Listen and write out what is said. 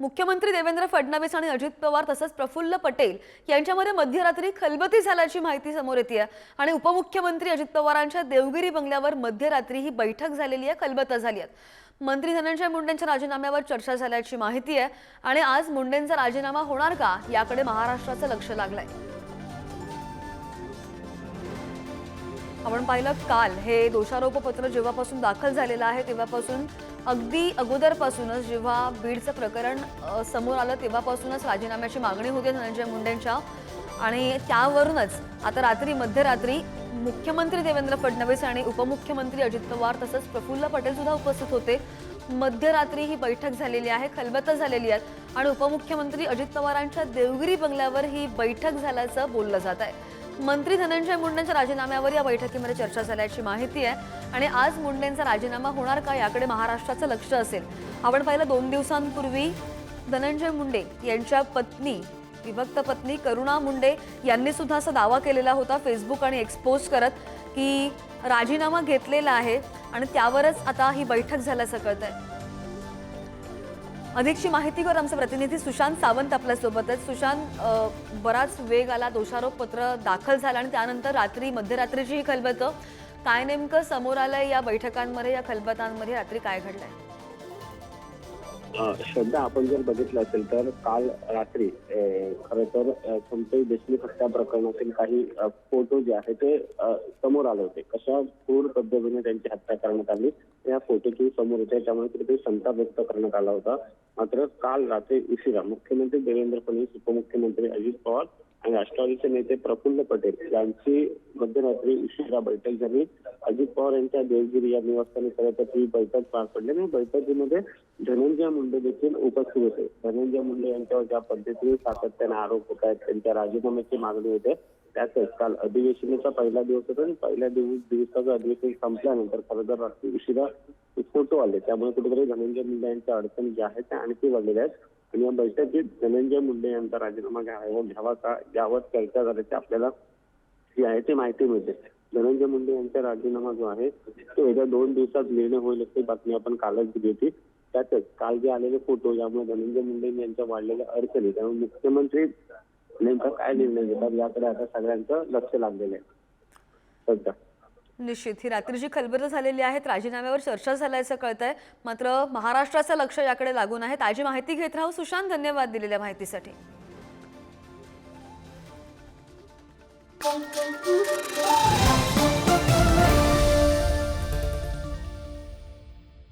मुख्यमंत्री देवेंद्र फडणवीस आणि अजित पवार तसंच प्रफुल्ल पटेल यांच्यामध्ये मध्यरात्री खलबती झाल्याची माहिती समोर येते आणि उपमुख्यमंत्री अजित पवारांच्या देवगिरी बंगल्यावर मध्यरात्री ही बैठक झालेली आहे खलबता झाली आहेत. मंत्री धनंजय मुंडेंच्या राजीनाम्यावर चर्चा झाल्याची माहिती आहे. आणि आज मुंडेंचा राजीनामा होणार का याकडे महाराष्ट्राचं लक्ष लागलंय. आपण पाहिलं काल हे दोषारोपपत्र जेव्हापासून दाखल झालेलं आहे तेव्हापासून अगदी अगोदरपासूनच जेव्हा बीडचं प्रकरण समोर आलं तेव्हापासूनच राजीनाम्याची मागणी होती धनंजय मुंडेंच्या. आणि त्यावरूनच आता रात्री मध्यरात्री मुख्यमंत्री देवेंद्र फडणवीस आणि उपमुख्यमंत्री अजित पवार तसंच प्रफुल्ल पटेल सुद्धा उपस्थित होते. मध्यरात्री ही बैठक झालेली आहे खलबतं झालेली आहेत आणि उपमुख्यमंत्री अजित पवारांच्या देवगिरी बंगल्यावर ही बैठक झाल्याचं बोललं जात आहे. मंत्री धनंजय मुंडेंच्या राजीनाम्यावर या बैठकीमध्ये चर्चा झाल्याची माहिती आहे. आणि आज मुंडेंचा राजीनामा होणार का याकडे महाराष्ट्राचं लक्ष असेल. आपण पाहिलं दोन दिवसांपूर्वी धनंजय मुंडे यांच्या पत्नी विभक्त पत्नी करुणा मुंडे यांनी सुद्धा असा दावा केलेला होता फेसबुक आणि एक्सपोज करत की राजीनामा घेतलेला आहे आणि त्यावरच आता ही बैठक झाल्याचं कळत आहे अधिकची माहिती कर आमचे प्रतिनिधी सुशांत सावंत आपल्यासोबत आहेत सुशांत बराच वेग आला दोषारोप पत्र दाखल झालं आणि त्यानंतर रात्री मध्यरात्रीची ही खलबतं. काय नेमकं समोर आलंय या बैठकांमध्ये या खलबतांमध्ये रात्री काय घडलंय? श्रद्धा आपण जर बघितलं असेल तर काल रात्री खर तर संतोष देशमुख हत्या प्रकरणातील काही फोटो जे आहेत ते समोर आले होते. कशा क्रूर पद्धतीने त्यांची हत्या करण्यात आली या फोटोची समोर होते त्यामुळे कुठेतरी संताप व्यक्त करण्यात आला होता. मात्र काल रात्री उशिरा मुख्यमंत्री देवेंद्र फडणवीस उपमुख्यमंत्री अजित पवार आणि राष्ट्रवादीचे नेते प्रफुल्ल पटेल यांची मध्यरात्री उशिरा बैठक झाली. अजित पवार यांच्या देवगिरी या निवासस्थानी तर ही बैठक पार पडली आणि बैठकीमध्ये धनंजय मुंडे देखील उपस्थित होते. धनंजय मुंडे यांच्यावर ज्या पद्धतीने सातत्याने आरोप होत आहेत त्यांच्या राजीनाम्याची मागणी होते. त्यातच काल अधिवेशनाचा पहिला दिवस होता आणि पहिल्या दिवस दिवसाचं अधिवेशन संपल्यानंतर खरं तर रात्री उशिरा फोटो आले त्यामुळे कुठेतरी धनंजय मुंडे यांच्या अडचणी ज्या आहेत त्या आणखी वाढलेल्या आहेत. आणि या बैठकीत धनंजय मुंडे यांचा राजीनामा घ्यावा हो घ्यावा का? यावर चर्चा झाल्याची आपल्याला जी आहे ती माहिती मिळते. धनंजय मुंडे यांचा राजीनामा जो आहे तो येत्या दोन दिवसात निर्णय होईल अशी बातमी आपण कालच दिली होती. त्यातच काल जे आलेले फोटो यामुळे धनंजय मुंडे यांच्या वाढलेल्या अडचणी त्यामुळे मुख्यमंत्री नेमका काय निर्णय घेतात याकडे आता सगळ्यांचं लक्ष लागलेलं आहे. सध्या. निश्चित. ही रात्रीची खलबत झालेली आहेत राजीनाम्यावर चर्चा झाल्याचं कळत आहे मात्र महाराष्ट्राचं लक्ष याकडे लागून आहे. ताजी माहिती घेत राहू सुशांत धन्यवाद दिलेल्या माहितीसाठी.